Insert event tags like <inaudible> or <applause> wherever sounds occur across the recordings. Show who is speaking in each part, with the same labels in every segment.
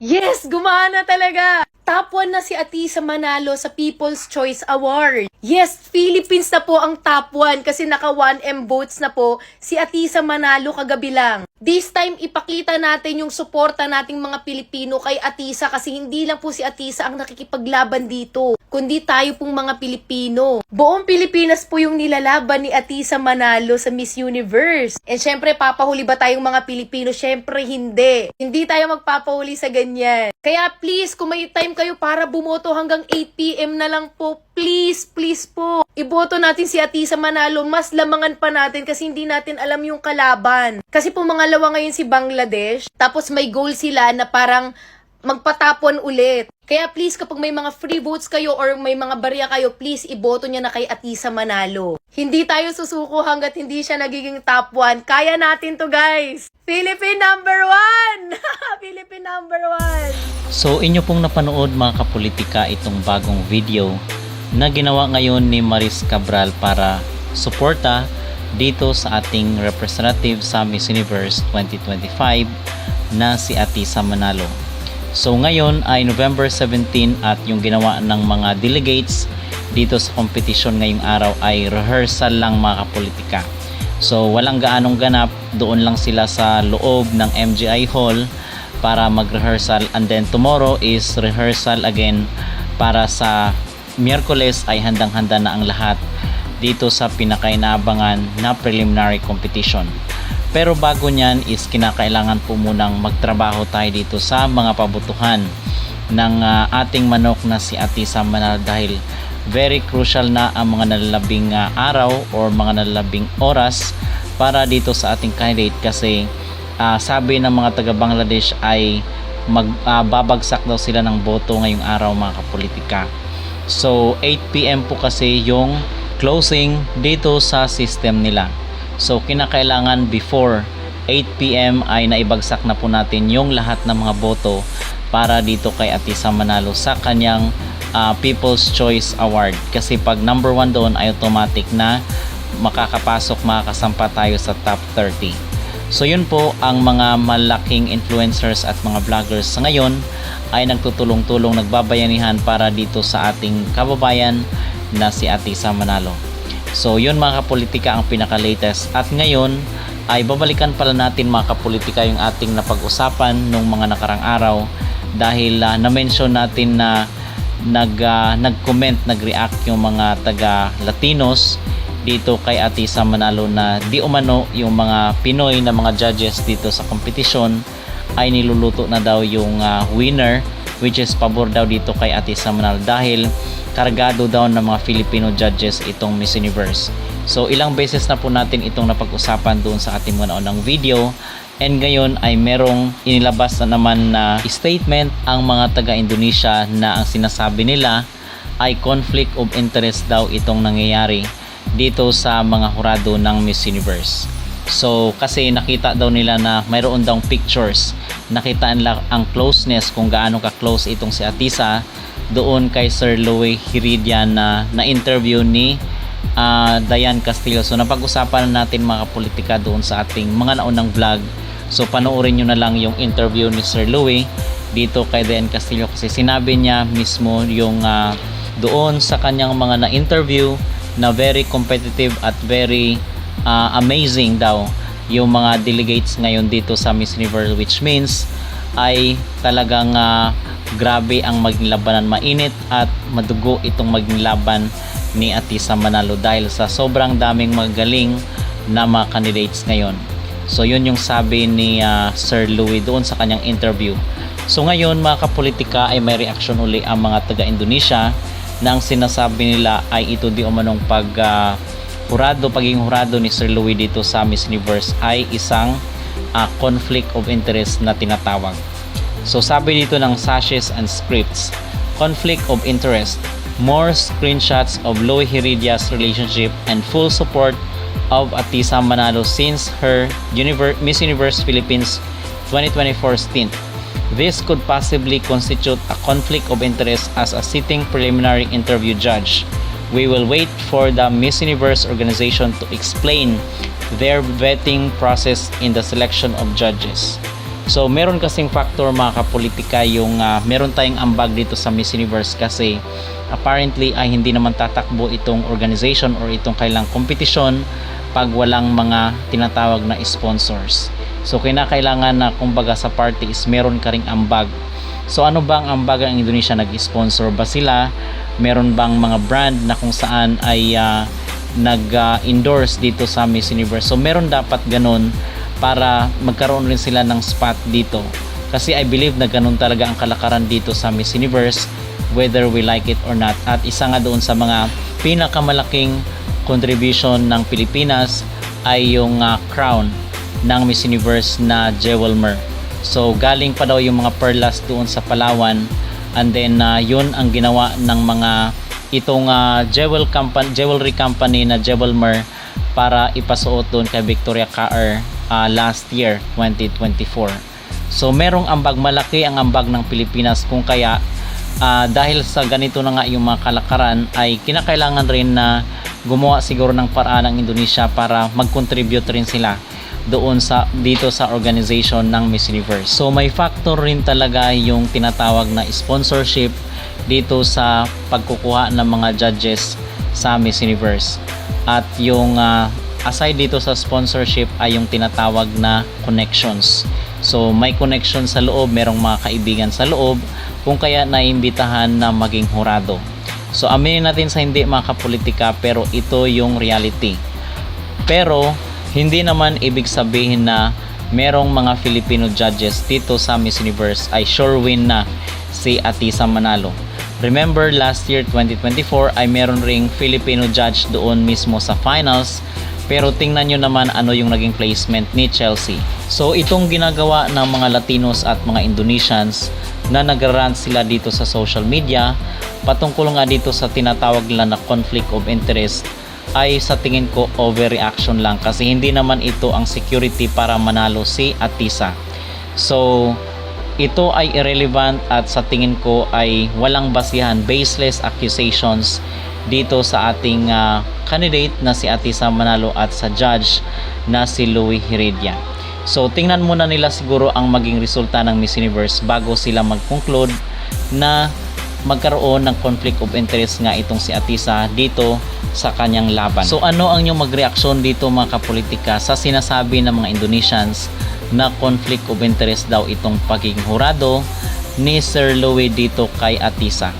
Speaker 1: Yes, gumana talaga! Top 1 na si Atisa Manalo sa People's Choice Award. Yes, Philippines na po ang top 1 kasi naka 1M votes na po si Atisa Manalo kagabi lang. This time, ipakita natin yung suporta nating mga Pilipino kay Atisa kasi hindi lang po si Atisa ang nakikipaglaban dito, kundi tayo pong mga Pilipino. Buong Pilipinas po yung nilalaban ni Atisa Manalo sa Miss Universe. And syempre, papahuli ba tayong mga Pilipino? Syempre, hindi. Hindi tayo magpapahuli sa ganyan. Kaya please, kung may time kayo para bumoto hanggang 8pm na lang po, please, please po. Iboto natin si Atisa Manalo, mas lamangan pa natin kasi hindi natin alam yung kalaban. Kasi po mangalawa ngayon si Bangladesh, tapos may goal sila na parang magpatapon ulit. Kaya please, kapag may mga free votes kayo or may mga barya kayo, please iboto niya na kay Atisa Manalo. Hindi tayo susuko hanggat hindi siya nagiging top 1. Kaya natin to guys! Philippine number 1! <laughs> Philippine number 1!
Speaker 2: So inyo pong napanood mga kapolitika itong bagong video na ginawa ngayon ni Maris Cabral para suporta dito sa ating representative sa Miss Universe 2025 na si Atisa Manalo. So ngayon ay November 17 at yung ginawa ng mga delegates dito sa competition ngayong araw ay rehearsal lang mga kapolitika. So walang gaanong ganap, doon lang sila sa loob ng MGI Hall para mag-rehearsal and then tomorrow is rehearsal again para sa Miyerkules ay handang-handa na ang lahat dito sa pinakainaabangan na preliminary competition. Pero bago niyan is kinakailangan po munang magtrabaho tayo dito sa mga pabutuhan ng ah, ating manok na si Atisa Manal dahil very crucial na ang mga nalalabing ah, araw or mga nalalabing oras para dito sa ating candidate kasi ah, sabi ng mga taga Bangladesh ay magbabagsak daw sila ng boto ngayong araw mga kapolitika. So 8pm po kasi yung closing dito sa system nila. So kinakailangan before 8pm ay naibagsak na po natin yung lahat ng mga boto para dito kay Atisa Manalo sa kanyang ah, People's Choice Award. Kasi pag number 1 doon ay automatic na makakapasok, makakasampa tayo sa top 30. So yun po ang mga malaking influencers at mga vloggers sa ngayon ay nagtutulong-tulong nagbabayanihan para dito sa ating kababayan na si Atisa Manalo. So yun mga kapolitika ang pinaka-latest. At ngayon ay babalikan pala natin mga kapolitika yung ating napag-usapan nung mga nakarang araw dahil ah, na-mention natin na nag ah, nag-comment, nag-react yung mga taga Latinos dito kay Atisa Manalo na di umano yung mga Pinoy na mga judges dito sa competition ay niluluto na daw yung ah, winner which is pabor daw dito kay Atisa Manalo dahil kargado daw ng mga Filipino judges itong Miss Universe. So ilang beses na po natin itong napag-usapan doon sa ating mga naunang video and ngayon ay merong inilabas na naman na statement ang mga taga Indonesia na ang sinasabi nila ay conflict of interest daw itong nangyayari dito sa mga hurado ng Miss Universe. So kasi nakita daw nila na mayroon daw pictures. Nakita nila ang closeness kung gaano ka-close itong si Atisa doon kay Sir Louis Hiridian na na-interview ni ah, Diane Castillo. So napag-usapan na natin mga politika doon sa ating mga naunang vlog. So panoorin nyo na lang yung interview ni Sir Louis dito kay Diane Castillo kasi sinabi niya mismo yung ah, doon sa kanyang mga na-interview na very competitive at very ah, amazing daw yung mga delegates ngayon dito sa Miss Universe which means ay talagang ah, grabe ang maging labanan mainit at madugo itong maging laban ni Atisa Manalo dahil sa sobrang daming magaling na mga candidates ngayon. So yun yung sabi ni ah, Sir Louis doon sa kanyang interview. So ngayon mga kapolitika ay may reaction uli ang mga taga Indonesia na ang sinasabi nila ay ito di umanong pag ah, hurado, pagiging hurado ni Sir Louis dito sa Miss Universe ay isang ah, conflict of interest na tinatawag. So sabi dito ng Sashes and Scripts, conflict of interest, more screenshots of Louis Heridia's relationship and full support of Atisa Manalo since her Univer- Miss Universe Philippines 2024 stint. This could possibly constitute a conflict of interest as a sitting preliminary interview judge. We will wait for the Miss Universe organization to explain their vetting process in the selection of judges. So meron kasing factor mga kapolitika yung ah, meron tayong ambag dito sa Miss Universe kasi apparently ay hindi naman tatakbo itong organization or itong kailang kompetisyon pag walang mga tinatawag na sponsors. So kinakailangan na kumbaga sa party is meron ka ring ambag. So ano bang ambag ang Indonesia nag-sponsor ba sila? Meron bang mga brand na kung saan ay ah, nag-endorse dito sa Miss Universe? So meron dapat ganun para magkaroon rin sila ng spot dito. Kasi I believe na ganun talaga ang kalakaran dito sa Miss Universe whether we like it or not. At isa nga doon sa mga pinakamalaking contribution ng Pilipinas ay yung ah, crown ng Miss Universe na Jewelmer. So galing pa daw yung mga perlas doon sa Palawan and then ah, yun ang ginawa ng mga itong ah, jewel company, jewelry company na Jewelmer para ipasuot doon kay Victoria Kaer ah, last year 2024. So merong ambag malaki ang ambag ng Pilipinas kung kaya ah, dahil sa ganito na nga yung mga kalakaran ay kinakailangan rin na gumawa siguro ng paraan ng Indonesia para mag-contribute rin sila doon sa dito sa organization ng Miss Universe. So may factor rin talaga yung tinatawag na sponsorship dito sa pagkukuha ng mga judges sa Miss Universe. At yung ah, aside dito sa sponsorship ay yung tinatawag na connections. So may connection sa loob, merong mga kaibigan sa loob kung kaya naimbitahan na maging hurado. So aminin natin sa hindi mga kapolitika pero ito yung reality. Pero hindi naman ibig sabihin na merong mga Filipino judges dito sa Miss Universe ay sure win na si Atisa Manalo. Remember last year 2024 ay meron ring Filipino judge doon mismo sa finals pero tingnan nyo naman ano yung naging placement ni Chelsea. So itong ginagawa ng mga Latinos at mga Indonesians na nagrarant sila dito sa social media patungkol nga dito sa tinatawag nila na conflict of interest ay sa tingin ko overreaction lang kasi hindi naman ito ang security para manalo si Atisa. So ito ay irrelevant at sa tingin ko ay walang basihan, baseless accusations dito sa ating ah, candidate na si Atisa Manalo at sa judge na si Louis Heredia. So tingnan muna nila siguro ang maging resulta ng Miss Universe bago sila mag-conclude na magkaroon ng conflict of interest nga itong si Atisa dito sa kanyang laban. So ano ang inyong magreaksyon dito mga kapolitika sa sinasabi ng mga Indonesians na conflict of interest daw itong pagiging hurado ni Sir Louis dito kay Atisa.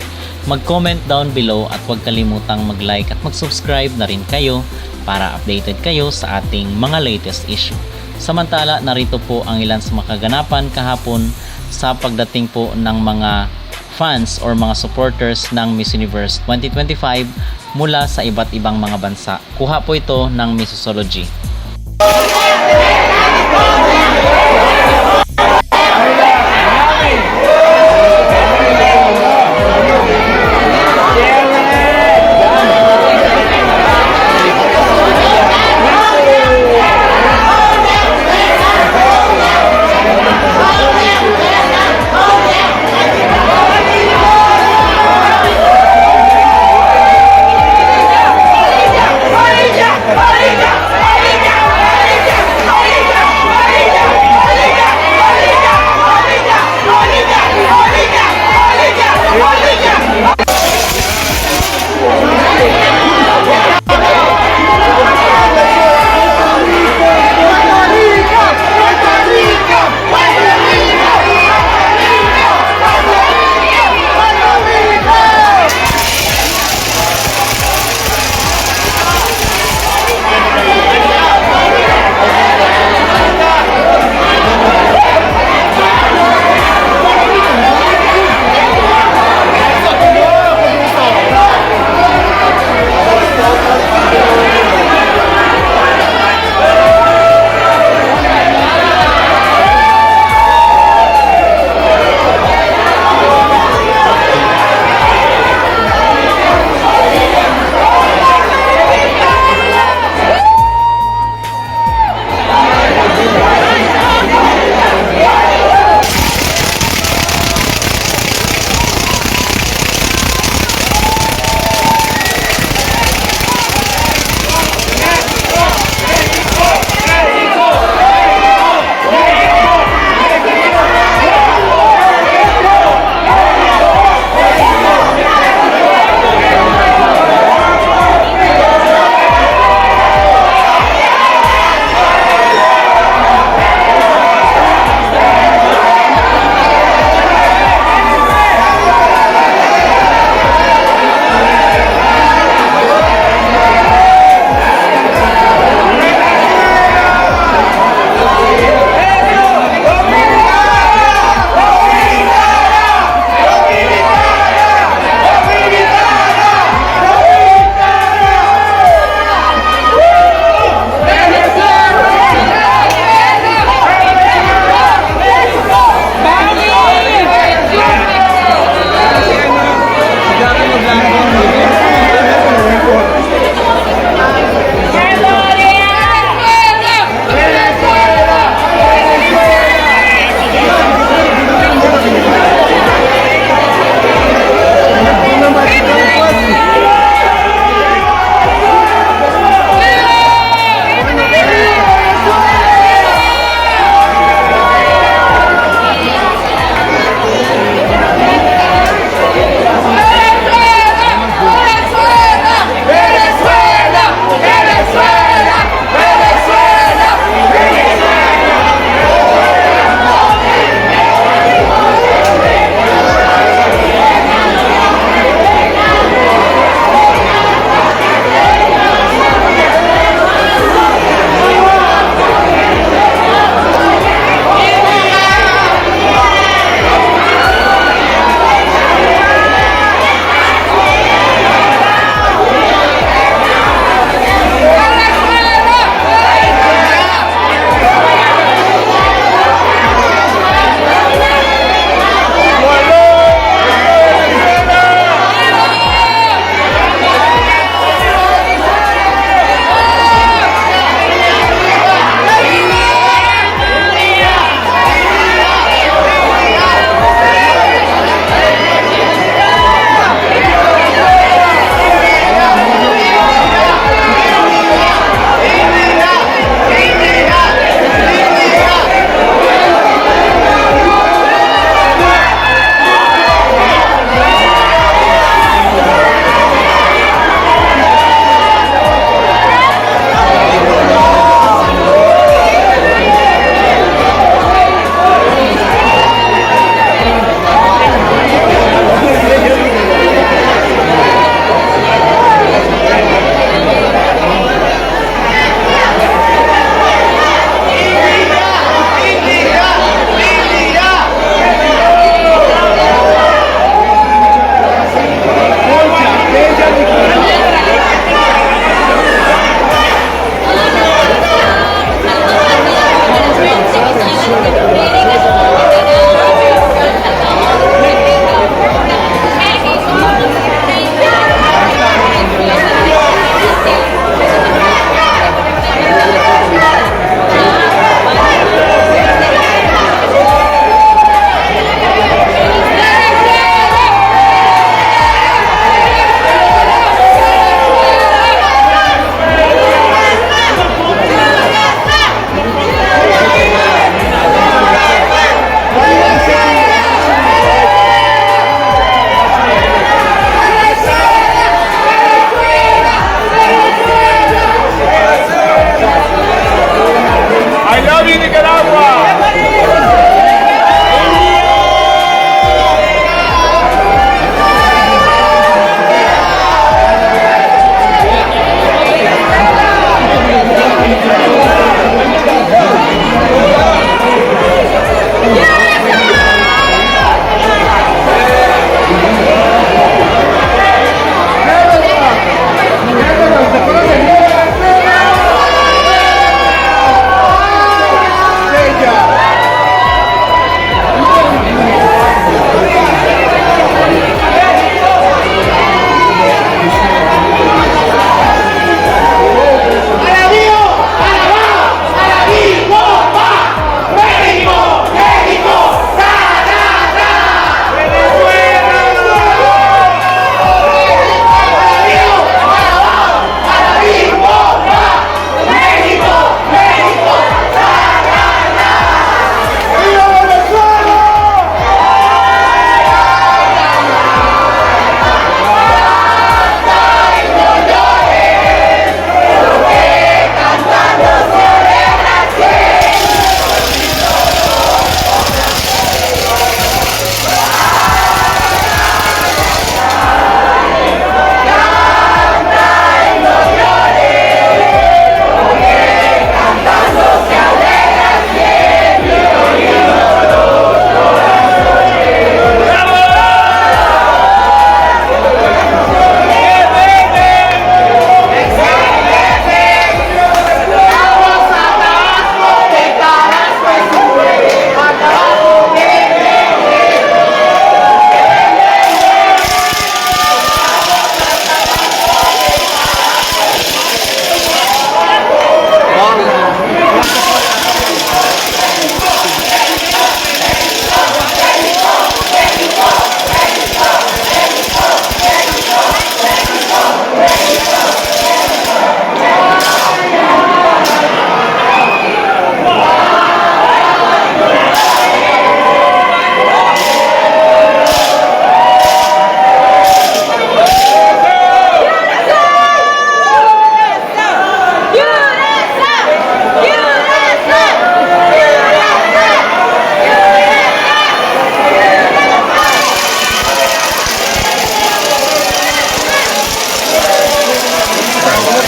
Speaker 2: Mag-comment down below at huwag kalimutang mag-like at mag-subscribe na rin kayo para updated kayo sa ating mga latest issue. Samantala, narito po ang ilan sa mga kaganapan kahapon sa pagdating po ng mga fans or mga supporters ng Miss Universe 2025 mula sa iba't ibang mga bansa. Kuha po ito ng Missology.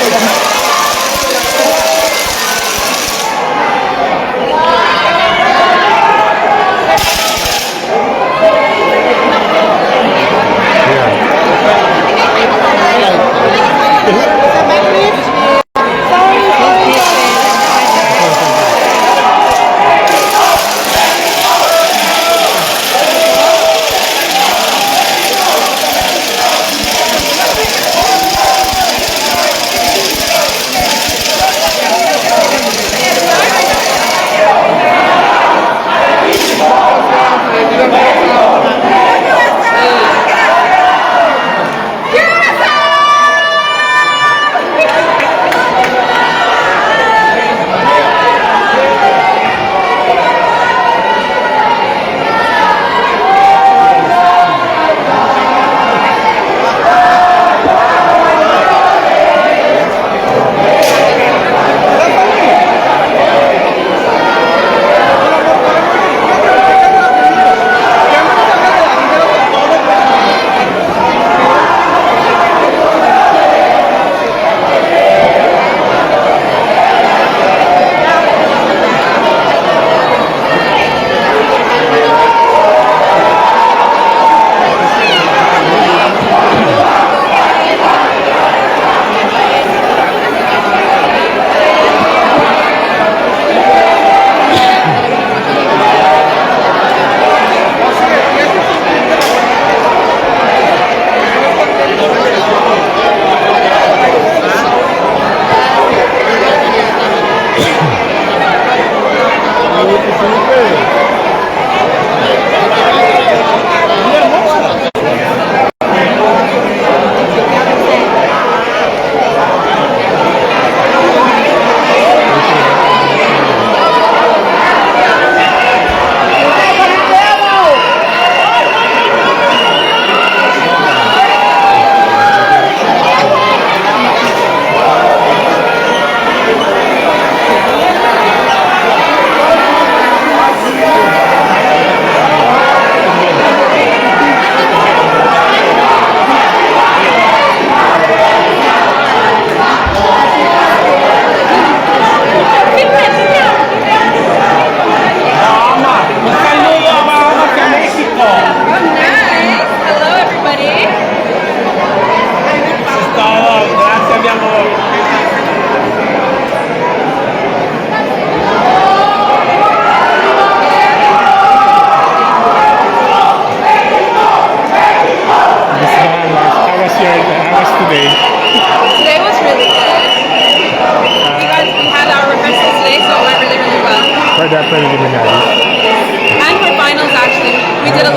Speaker 3: Thank you.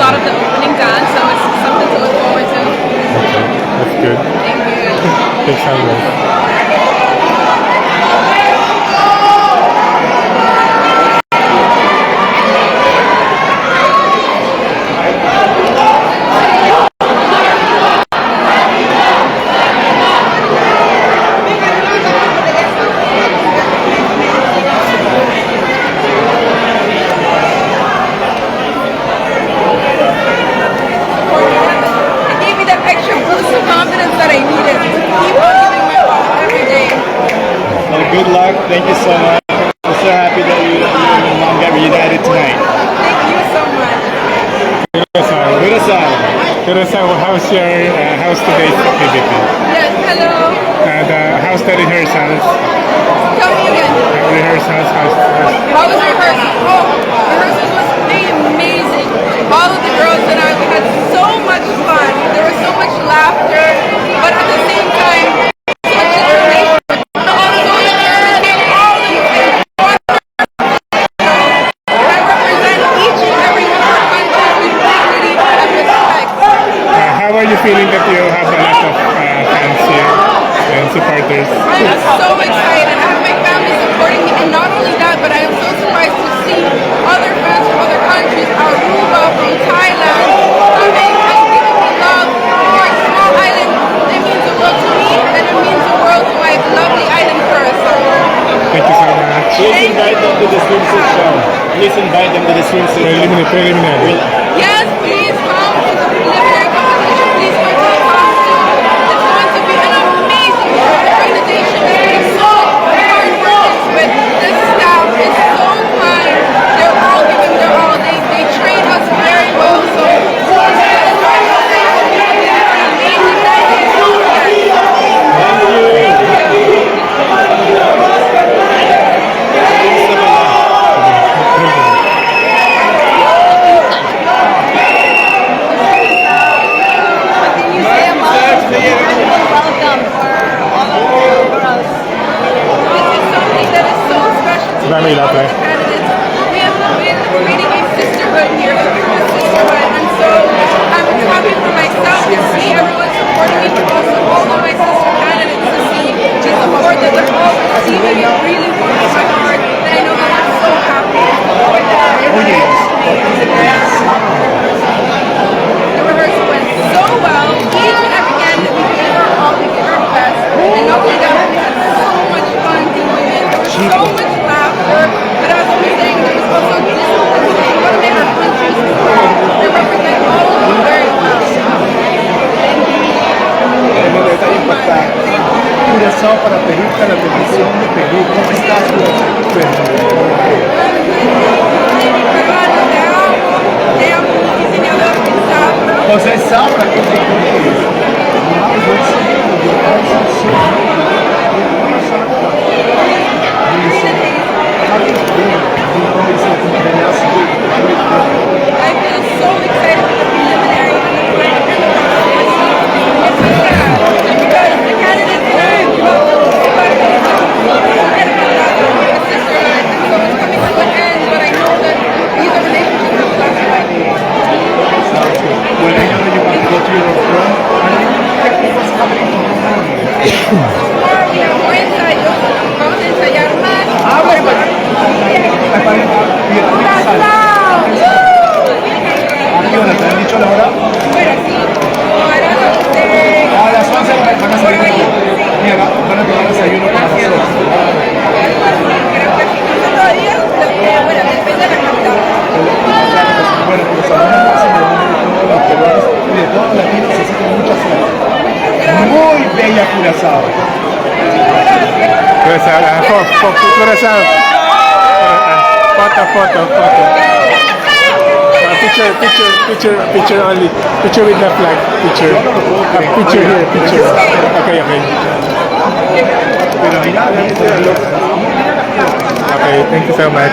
Speaker 3: lot of the opening dance, so it's something to look forward to. Okay,
Speaker 4: that's good. Thank you. Thanks, Andrew. Teresa, how's your uh, how's today's activity?
Speaker 3: Yes, hello.
Speaker 4: And uh, how's the rehearsals?
Speaker 3: Tell me again.
Speaker 4: Uh, rehearsals, how's, how's
Speaker 3: How was the rehearsal? Oh, rehearsals was amazing. All of the girls and I, we had so much fun. There was so much laughter. Please invite them
Speaker 4: to the swim show. Please invite them to the swim show. Preliminary.
Speaker 3: preliminary.
Speaker 4: Yes.
Speaker 3: me up there.
Speaker 4: picture only. Picture with the flag. Picture. Uh, picture here. Picture. Okay, okay. Okay, thank you so much.